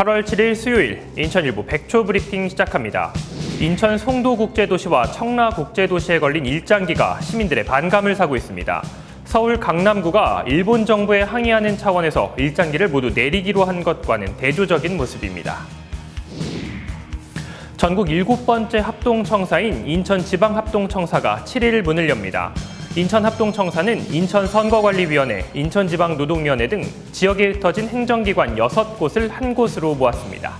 8월 7일 수요일 인천일보 백초 브리핑 시작합니다. 인천 송도국제도시와 청라국제도시에 걸린 일장기가 시민들의 반감을 사고 있습니다. 서울 강남구가 일본 정부에 항의하는 차원에서 일장기를 모두 내리기로 한 것과는 대조적인 모습입니다. 전국 일곱 번째 합동청사인 인천지방합동청사가 7일 문을 엽니다. 인천합동청사는 인천선거관리위원회, 인천지방노동위원회 등 지역에 흩어진 행정기관 6곳을 한 곳으로 모았습니다.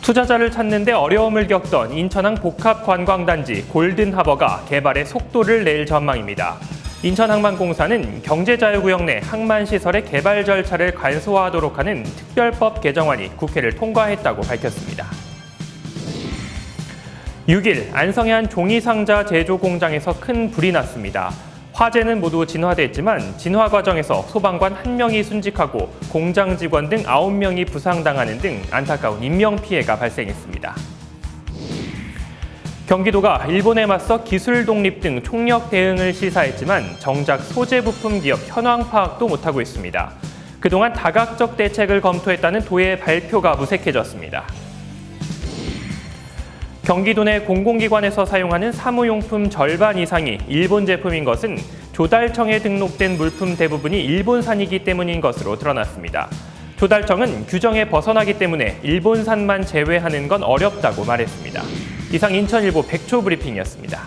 투자자를 찾는데 어려움을 겪던 인천항 복합관광단지 골든하버가 개발에 속도를 낼 전망입니다. 인천항만공사는 경제자유구역 내 항만시설의 개발 절차를 간소화하도록 하는 특별법 개정안이 국회를 통과했다고 밝혔습니다. 6일 안성의 한 종이 상자 제조 공장에서 큰 불이 났습니다. 화재는 모두 진화됐지만 진화 과정에서 소방관 1명이 순직하고 공장 직원 등 9명이 부상당하는 등 안타까운 인명 피해가 발생했습니다. 경기도가 일본에 맞서 기술 독립 등 총력 대응을 시사했지만 정작 소재 부품 기업 현황 파악도 못하고 있습니다. 그동안 다각적 대책을 검토했다는 도의 발표가 무색해졌습니다. 경기도 내 공공기관에서 사용하는 사무용품 절반 이상이 일본 제품인 것은 조달청에 등록된 물품 대부분이 일본산이기 때문인 것으로 드러났습니다. 조달청은 규정에 벗어나기 때문에 일본산만 제외하는 건 어렵다고 말했습니다. 이상 인천일보 백초 브리핑이었습니다.